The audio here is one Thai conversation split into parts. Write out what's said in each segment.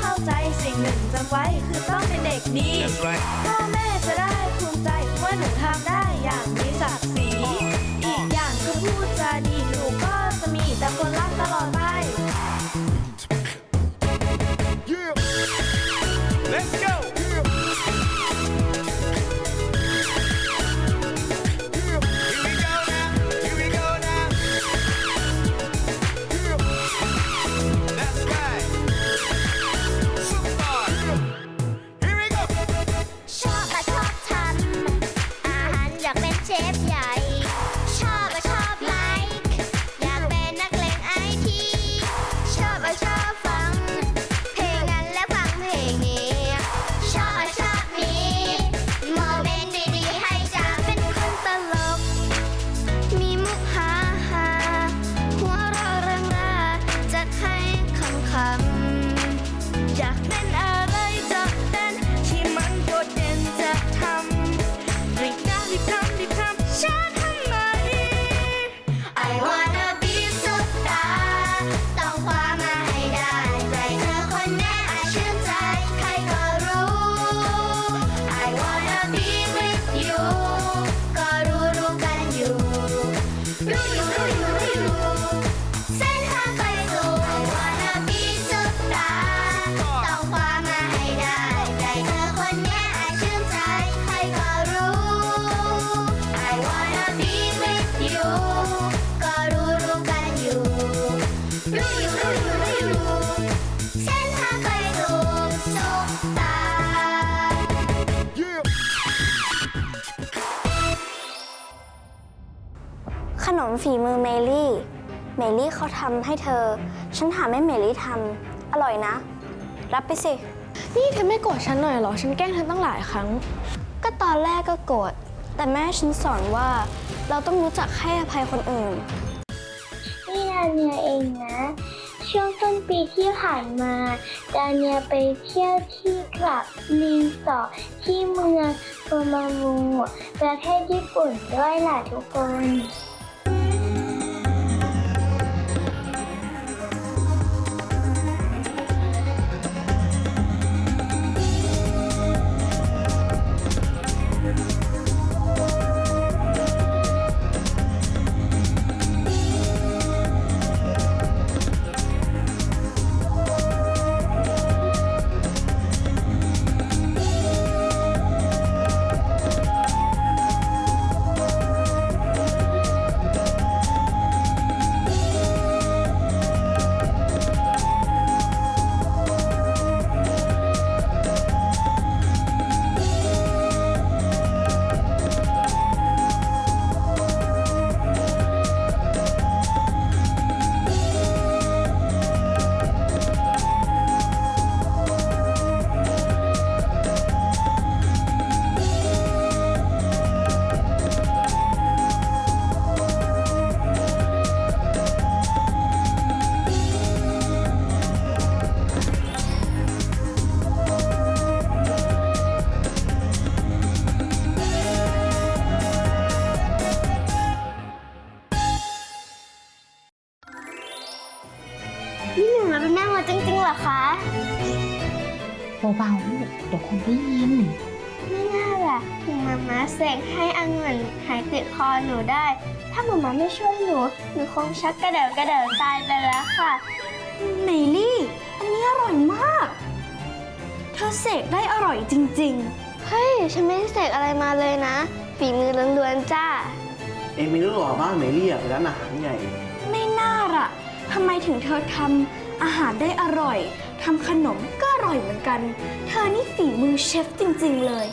เข้าใจสิ่งหนึ่งจำไว้คือต้องเป็นเด็กดี right พ่อแม่จะได้ภูมิใจว่าหนูทำได้อย่างนี้ Yeah. ฝีมือเมลี่ เมลี่เขาทำให้เธอ ฉันถามให้เมลี่ทำอร่อยนะ รับไปสิ นี่เธอไม่โกรธฉันหน่อยเหรอ ฉันแกล้งเธอตั้งหลายครั้ง ก็ตอนแรกก็โกรธ แต่แม่ฉันสอนว่าเราต้องรู้จักให้อภัยคนอื่น นี่ดาเนียเองนะ ช่วงต้นปีที่ผ่านมา ดาเนียไปเที่ยวที่กลับลีสอร์ที่เมืองโทมามูประเทศญี่ปุ่นด้วยล่ะทุกคน เหรอคะเบาๆลูกเดี๋ยวคนได้ยิน ไม่น่าล่ะถึงมาม่าเสกให้องุ่นหายติดคอหนูได้ ถ้ามาม่าไม่ช่วยหนูหนูคงชักกระเดิดกระเดิดตายไปแล้วค่ะ เมลี่ อันนี้อร่อยมาก เธอเสกได้อร่อยจริง เฮ้ย ฉันไม่ได้เสกอะไรมาเลยนะ ฝีมือล้วนๆจ้า เองไม่รู้หรอบ้านเมลี่อะเป็นร้านอาหารใหญ่ ๆ ไม่น่าล่ะทำไมถึงเธอทำ อาหารได้อร่อยทำขนมก็อร่อยเหมือนกัน เธอนี่ฝีมือเชฟจริง ๆ เลย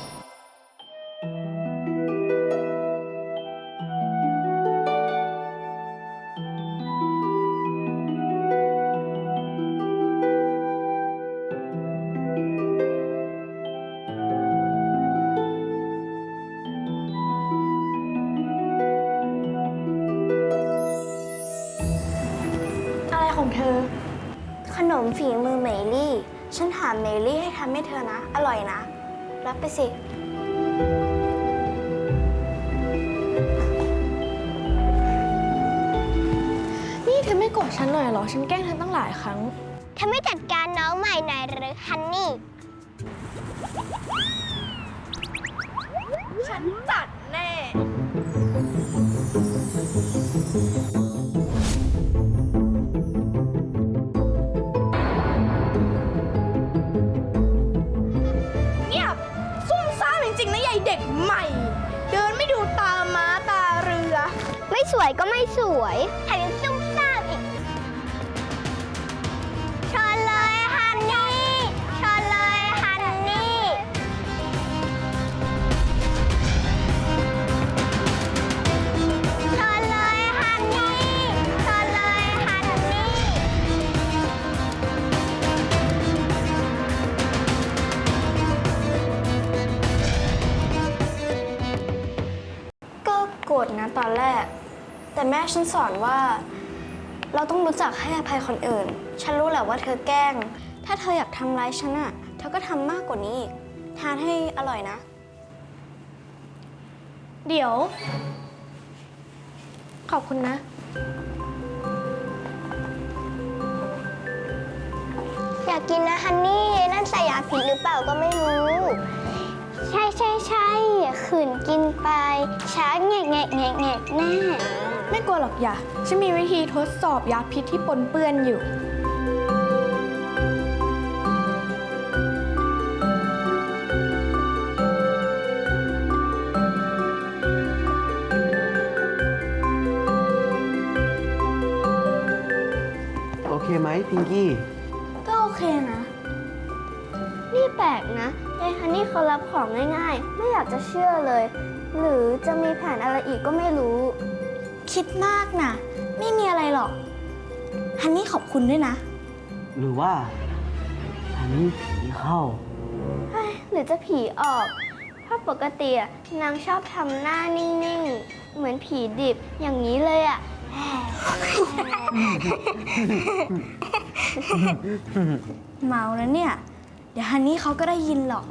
อะไรของเธอ ขนมฝีมือเมลี่ ฉันถามเมลี่ให้ทำให้เธอนะ อร่อยนะ รับไปสิ นี่เธอไม่โกรธฉันหน่อยเหรอ ฉันแกล้งเธอตั้งหลายครั้ง เธอไม่จัดการน้องใหม่หน่อยหรือฮันนี่ ฉันจัด เด็กใหม่เดินไม่ดูตาม้าตาเรือ ไม่สวยก็ไม่สวยแถมยังซุ่ ฉันสอนว่า เราต้องรู้จักให้อภัยคนอื่น ฉันรู้แหละว่าเธอแกล้ง ถ้าเธออยากทำร้ายฉันอะเธอก็ทำมากกว่านี้อีก ทานให้อร่อยนะ เดี๋ยว ขอบคุณนะ อยากกินนะฮันนี่ นั่นใส่ยาพิษหรือเปล่าก็ไม่รู้ ใช่ใช่ใช่ขืนกินไป ช้าแงกแงกแงกแงกแน่ไม่กลัวหรอกอย่าฉันมีวิธีทดสอบยาพิษที่ปนเปื้อนอยู่ โอเคไหมพิงกี้ ก็โอเคนะ นี่แปลกนะยายฮันนี่เขารับของง่ายๆ ไม่อยากจะเชื่อเลย หรือจะมีแผนอะไรอีกก็ไม่รู้ คิดมากนะไม่มีอะไรหรอก ฮันนี่ขอบคุณด้วยนะ หรือว่าอันนี้ผีเข้าหรือจะผีออก เพราะปกติอะนางชอบทำหน้านิ่งๆ เหมือนผีดิบอย่างนี้เลยอะ เมานะเนี่ย เดี๋ยวฮันนี่เขาก็ได้ยินหรอก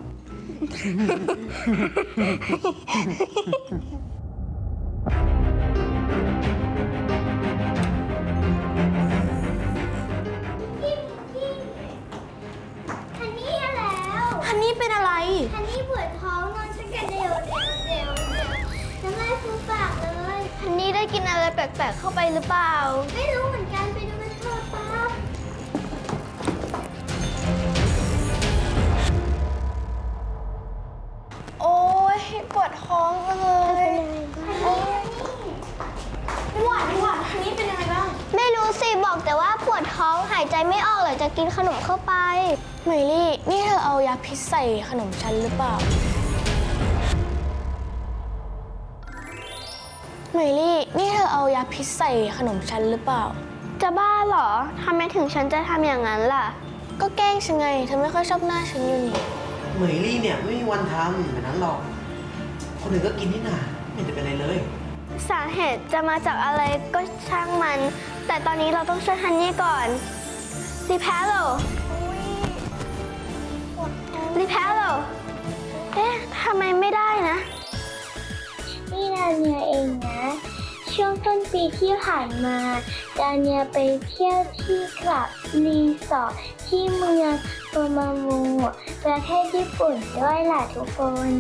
ฮันนี่แล้วฮันนี่เป็นอะไร ฮันนี่ปวดท้องนอนชักกระเดียวเดียวเดียวเดียวน้ำลายฟูมปากเลย ฮันนี่ได้กินอะไรแปลกๆเข้าไปหรือเปล่า ไม่รู้เหมือนกันไปดูกัน ปวดท้องจังเลยหวานหวานฮันนี่เป็นยังไงบ้าง ไม่รู้สิ บอกแต่ว่าปวดท้องหายใจไม่ออกหลังจากกินขนมเข้าไปเมลี่ นี่เธอเอายาพิษใส่ขนมฉันหรือเปล่าเมลี่ นี่เธอเอายาพิษใส่ขนมฉันหรือเปล่า จะบ้าเหรอทำไมถึงฉันจะทำอย่างนั้นล่ะ ก็แกล้งฉันไงเธอไม่ค่อยชอบหน้าฉันอยู่นี่ เหมยลี่เนี่ยไม่มีวันทำแบบนั้นหรอก คนอื่นก็กินนี่นาไม่เห็นจะเป็นอะไรเลย สาเหตุจะมาจากอะไรก็ช่างมัน แต่ตอนนี้เราต้องช่วยฮันนี่ก่อนรีแพลโลรีแพลโลเอ๊ะทำไมไม่ได้นะ นี่นาเนียเองนะ ช่วงต้นปีที่ผ่านมา ดาเนียไปเที่ยวที่คลับรีสอร์ทที่เมืองโตมามูประเทศญี่ปุ่นด้วยล่ะทุกคน